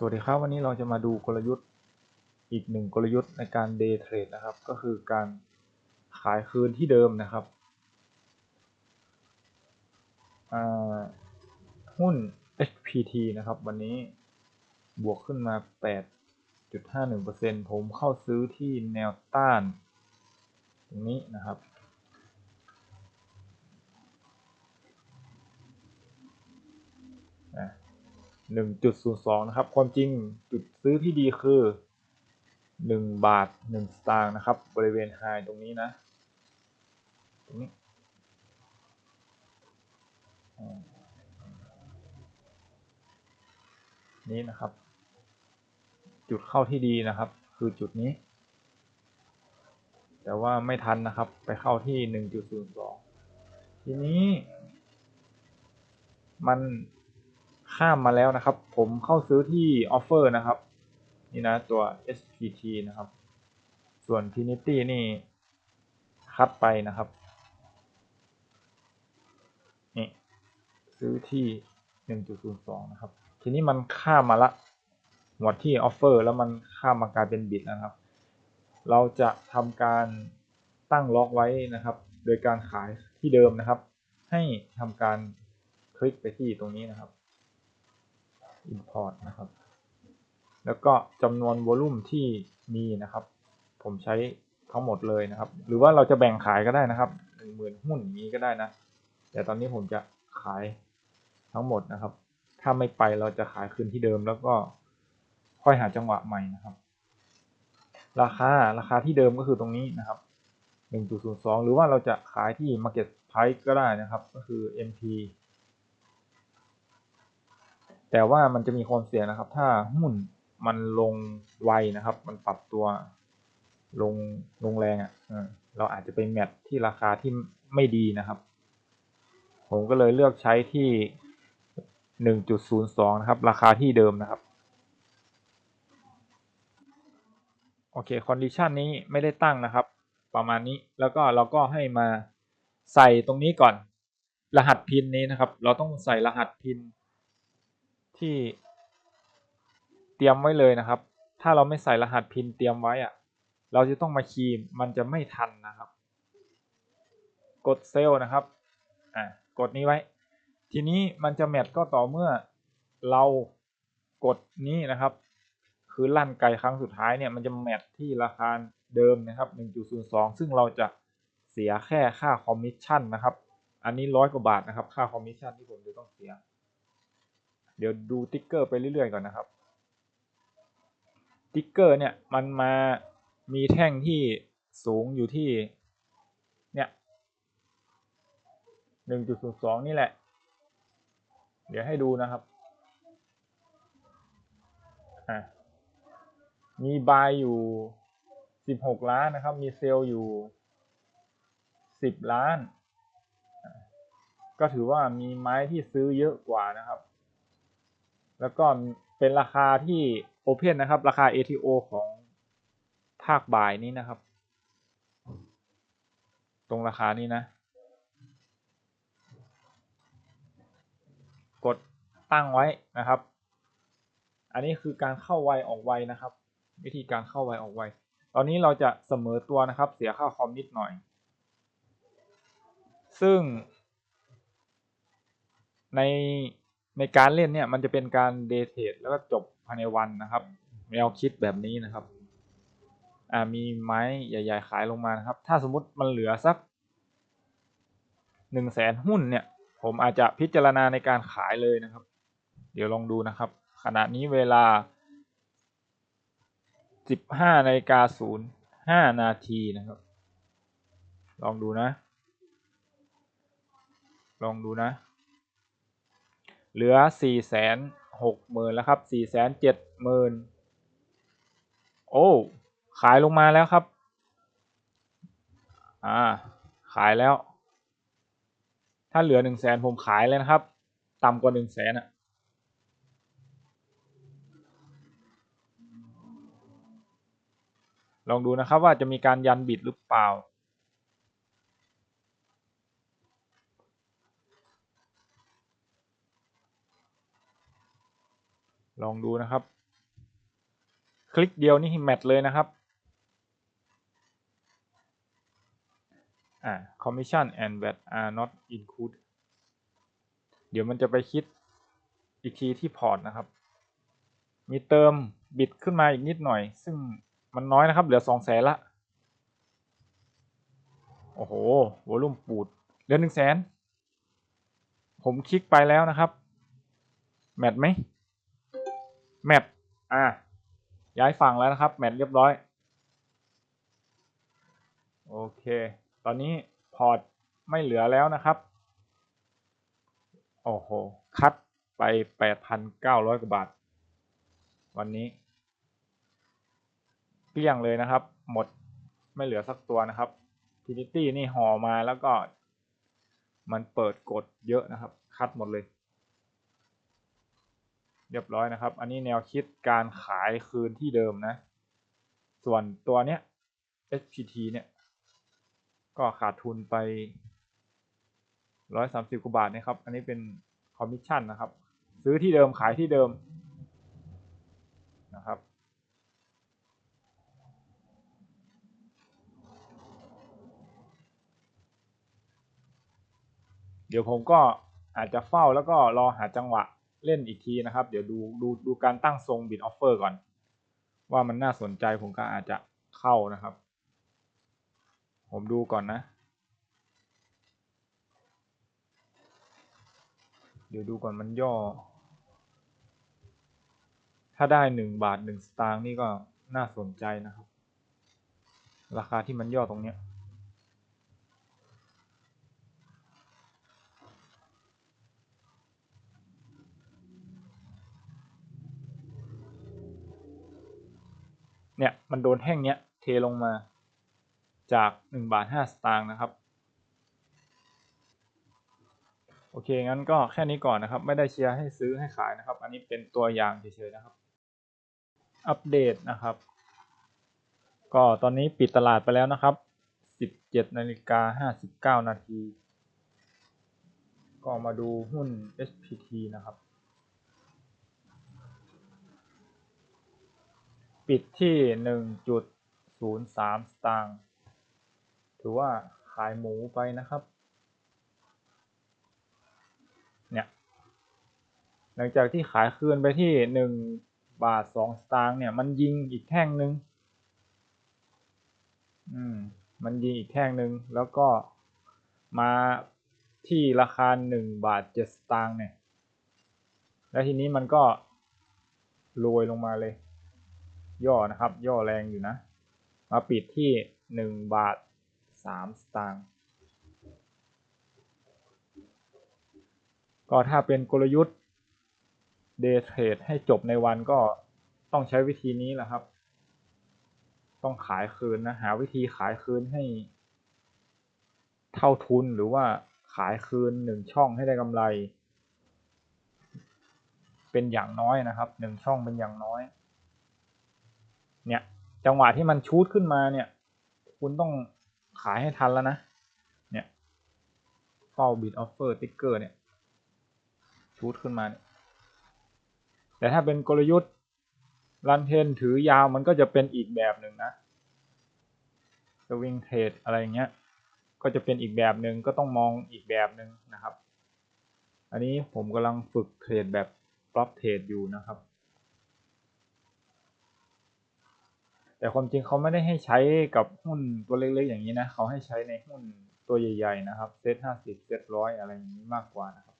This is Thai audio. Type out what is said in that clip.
สวัสดีครับ วันนี้เราจะมาดูกลยุทธ์อีกหนึ่งกลยุทธ์ในการเดย์เทรดนะครับ ก็คือการขายคืนที่เดิมนะครับหุ้น HPT นะครับ วันนี้บวกขึ้นมา 8.51%ผมเข้าซื้อที่แนวต้าน ตรงนี้นะครับ หนึ่งจุดศูนย์สองนะครับ ความจริงจุดซื้อที่ดีคือหนึ่งบาทหนึ่งสตางค์นะครับ บริเวณไฮตรงนี้นะ ตรงนี้นี้นะครับ จุดเข้าที่ดีนะครับ คือจุดนี้ แต่ว่าไม่ทันนะครับ ไปเข้าที่หนึ่งจุดศูนย์สองทีนี้ มัน ข้ามมาแล้วนะครับ ผมเข้าซื้อที่ออฟเฟอร์นะครับ นี่นะตัว SPT นะครับ ส่วน Trinity นี่ คัดไปนะครับนี่ซื้อที่ 1.02 นะครับ ทีนี้มันข้ามมาละหมดที่ออฟเฟอร์แล้วมันข้ามมากลายเป็นบิดนะครับ เราจะทำการตั้งล็อกไว้นะครับ โดยการขายที่เดิมนะครับ ให้ทำการคลิกไปที่ตรงนี้นะครับ import นะครับ แล้วก็จำนวนวอลุ่มที่มีนะครับ ผมใช้ทั้งหมดเลยนะครับ หรือว่าเราจะแบ่งขายก็ได้นะครับหนึ่งหมื่นหุ้นอย่างนี้ก็ได้นะ แต่ตอนนี้ผมจะขายทั้งหมดนะครับ ถ้าไม่ไปเราจะขายคืนที่เดิมแล้วก็ค่อยหาจังหวะใหม่นะครับ ราคาราคาที่เดิมก็คือตรงนี้นะครับ 1.02 หรือว่าเราจะขายที่ market price ก็ได้นะครับ ก็คือ MP แต่ว่ามันจะมีความเสี่ยงนะครับ ถ้าหุ้นมันลงไวนะครับ มันปรับตัวลงลงแรงอะ่ะเราอาจจะไปแมทที่ราคาที่ไม่ดีนะครับ ผมก็เลยเลือกใช้ที่หนึ่งจุดศูนย์สองนะครับ ราคาที่เดิมนะครับ โอเคคอนดิชันนี้ไม่ได้ตั้งนะครับ ประมาณนี้แล้วก็เราก็ให้มาใส่ตรงนี้ก่อน รหัสพินนี้นะครับ เราต้องใส่รหัสพิน ที่เตรียมไว้เลยนะครับ ถ้าเราไม่ใส่รหัสพินเตรียมไว้อะเราจะต้องมาคีย์มันจะไม่ทันนะครับ กดเซลล์นะครับอ่ากดนี้ไว้ ทีนี้มันจะแมทก็ต่อเมื่อเรากดนี้นะครับ คือลั่นไกครั้งสุดท้ายเนี่ยมันจะแมทที่ราคาเดิมนะครับ 1.02 ซึ่งเราจะเสียแค่ค่าคอมมิชชั่นนะครับ อันนี้ร้อยกว่าบาทนะครับ ค่าคอมมิชชั่นที่ผมจะต้องเสีย เดี๋ยวดูติ๊กเกอร์ไปเรื่อยๆก่อนนะครับ ติ๊กเกอร์เนี่ยมันมามีแท่งที่สูงอยู่ที่เนี่ยหนึ่งจุดศูนย์สองนี่แหละ เดี๋ยวให้ดูนะครับอะมีบายอยู่สิบหกล้านนะครับ มีเซลล์อยู่สิบล้าน ก็ถือว่ามีไม้ที่ซื้อเยอะกว่านะครับ แล้วก็เป็นราคาที่โอเพนนะครับ ราคา ATO ของภาคบ่ายนี้นะครับ ตรงราคานี้นะ กดตั้งไว้นะครับ อันนี้คือการเข้าไวออกไวนะครับ วิธีการเข้าไวออกไว ตอนนี้เราจะเสมอตัวนะครับ เสียค่าคอมนิดหน่อย ซึ่งใน ในการเล่นเนี่ยมันจะเป็นการเดทเทรดแล้วก็จบภายในวันนะครับแนวคิดแบบนี้นะครับอ่ามีไม้ใหญ่ๆขายลงมานะครับ ถ้าสมมุติมันเหลือสักหนึ่งแสนหุ้นเนี่ย ผมอาจจะพิจารณาในการขายเลยนะครับ เดี๋ยวลองดูนะครับ ขณะนี้เวลาสิบห้านาฬิกาศูนย์ห้านาทีนะครับ ลองดูนะ ลองดูนะ เหลือสี่แสนหกหมื่นแล้วครับสี่แสนเจ็ดหมื่นโอ้ขายลงมาแล้วครับ อ่า ขายแล้ว ถ้าเหลือหนึ่งแสนผมขายเลยนะครับ ต่ำกว่าหนึ่งแสนอะลองดูนะครับว่าจะมีการยันบิดหรือเปล่า ลองดูนะครับ คลิกเดียวนี่แมทเลยนะครับอ่า commission and VAT are not included เดี๋ยวมันจะไปคิดอีกทีที่พอร์ตนะครับ มีเติมบิดขึ้นมาอีกนิดหน่อย ซึ่งมันน้อยนะครับ เหลือสองแสนละ โอ้โหวอลุ่มปูด เหลือหนึ่งแสน ผมคลิกไปแล้วนะครับ แมทไหม แมทอ่าย้ายฝั่งแล้วนะครับ แมทเรียบร้อย โอเค ตอนนี้พอร์ตไม่เหลือแล้วนะครับ โอ้โห คัดไปแปดพันเก้าร้อยกว่าบาท วันนี้เกลี้ยงเลยนะครับ หมดไม่เหลือสักตัวนะครับ Trinity นี่ห่อมาแล้วก็ มันเปิดกดเยอะนะครับ คัดหมดเลย เรียบร้อยนะครับ อันนี้แนวคิดการขายคืนที่เดิมนะ ส่วนตัวเนี้ย SPT เนี่ย ก็ขาดทุนไปร้อยสามสิบกว่าบาทนะครับ อันนี้เป็นคอมมิชชั่นนะครับ ซื้อที่เดิมขายที่เดิมนะครับ เดี๋ยวผมก็อาจจะเฝ้าแล้วก็รอหาจังหวะ เล่นอีกทีนะครับ เดี๋ยวดูดูดูการตั้งทรงบิดออฟเฟอร์ก่อน ว่ามันน่าสนใจผมก็อาจจะเข้านะครับ ผมดูก่อนนะ เดี๋ยวดูก่อนมันย่อ ถ้าได้หนึ่งบาทหนึ่งสตางค์นี่ก็น่าสนใจนะครับ ราคาที่มันย่อตรงเนี้ย เนี่ยมันโดนแท่งเนี้ยเทลงมาจากหนึ่งบาทห้าสตางค์นะครับโอเคงั้นก็แค่นี้ก่อนนะครับ ไม่ได้เชียร์ให้ซื้อให้ขายนะครับ อันนี้เป็นตัวอย่างเฉยๆนะครับ อัปเดตนะครับ ก็ตอนนี้ปิดตลาดไปแล้วนะครับ 17นาฬิกา59นาทีก็มาดูหุ้น SPT นะครับ ปิดที่ 1.03 สตางค์ ถือว่าขายหมูไปนะครับ เนี่ย หลังจากที่ขายคืนไปที่หนึ่งบาทสองสตางค์เนี่ย มันยิงอีกแท่งหนึ่งอืม มันยิงอีกแท่งหนึ่งแล้วก็มาที่ราคาหนึ่งบาทเจ็ดสตางค์เนี่ย แล้วทีนี้มันก็โรยลงมาเลย ย่อนะครับ ย่อแรงอยู่นะ มาปิดที่หนึ่งบาทสามสตางค์ก็ถ้าเป็นกลยุทธ์เดย์เทรดให้จบในวันก็ต้องใช้วิธีนี้แหละครับ ต้องขายคืนนะ หาวิธีขายคืนให้เท่าทุนหรือว่าขายคืนหนึ่งช่องให้ได้กำไร เป็นอย่างน้อยนะครับหนึ่งช่องเป็นอย่างน้อย เนี่ยจังหวะที่มันชูดขึ้นมาเนี่ย คุณต้องขายให้ทันแล้วนะ เนี่ยเฝ้าบิดออฟเฟอร์ติ๊กเกอร์เนี่ยชูดขึ้นมาเนี่ยแต่ถ้าเป็นกลยุทธ์รันเทนถือยาวมันก็จะเป็นอีกแบบหนึ่งนะสวิงเทรดอะไรอย่างเงี้ย ก็จะเป็นอีกแบบหนึ่งก็ต้องมองอีกแบบหนึ่งนะครับ อันนี้ผมกำลังฝึกเทรดแบบปรับเทรดอยู่นะครับ แต่ความจริงเขาไม่ได้ให้ใช้กับหุ้นตัวเล็กๆอย่างนี้นะเขาให้ใช้ในหุ้นตัวใหญ่ ๆ นะครับเซ็ตห้าสิบเซ็ตร้อยอะไรอย่างนี้มากกว่านะครับ